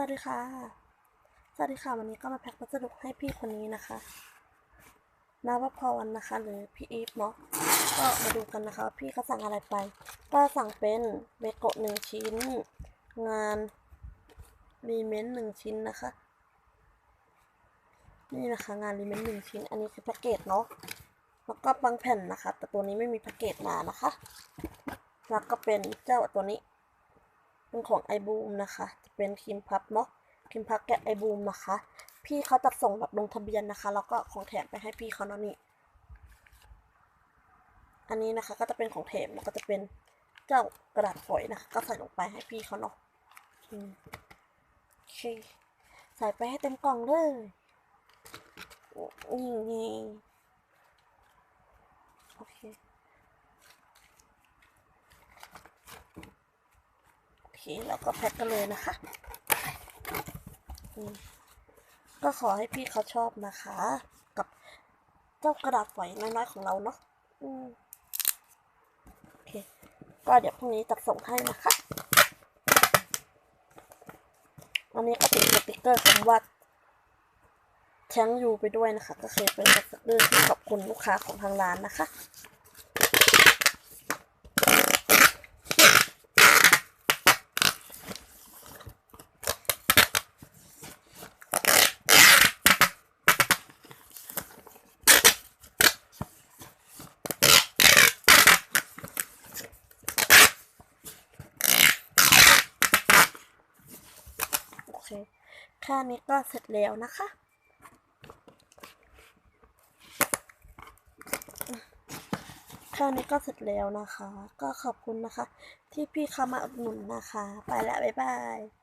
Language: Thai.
วัสดีค่ะ สวัสดีค่ะ วันนี้ก็มาแพ็คพัสดุให้พี่คนนี้นะคะนาวพรนะคะ หรือพี่อีฟเนาะก็มาดูกันนะคะพี่เขาสั่งอะไรไป ก็สั่งเป็นเบโกะหนึ่งชิ้น งานรีเมนต์หนึ่งชิ้นนะคะ นี่นะคะงานรีเมนต์หนึ่งชิ้น อันนี้คือแพ็กเกจเนาะ แล้วก็บางแผ่นนะคะ แต่ตัวนี้ไม่มีแพ็กเกจมานะคะ แล้วก็เป็นเจ้าตัวนี้ เป็นของไอบูมนะคะ จะเป็นครีมพับเนาะครีมพับแกะไอบูมนะคะ พี่เขาจัดส่งแบบลงทะเบียนนะคะ แล้วก็ของแถมไปให้พี่เขาเนาะนี่ อันนี้นะคะก็จะเป็นของแถมแล้วก็จะเป็นเจ้ากระดาษฝอยนะคะ ก็ใส่ลงไปให้พี่เขาเนาะโอเคใส่ไปให้เต็มกล่องเลยนี่นี่โอเค โอ เคแล้วก็แพ็คกันเลยนะคะ ก็ขอให้พี่เขาชอบนะคะ กับเจ้ากระดาษฝอยน้อยๆของเราเนาะอืมโอเค ก็เดี๋ยวพรุ่งนี้จัดส่งให้นะคะอันนี้ก็ติดสติกเกอร์คำว่าแทงยูไปด้วยนะคะ ก็คือเป็นสติกเกอร์ที่ขอบคุณลูกค้าของทางร้านนะคะ เคแค่นี้ก็เสร็จแล้วนะคะแค่นี้ก็เสร็จแล้วนะคะ ก็ขอบคุณนะคะ ที่พี่เข้ามาอุดหนุนนะคะ ไปแล้วบ๊ายบาย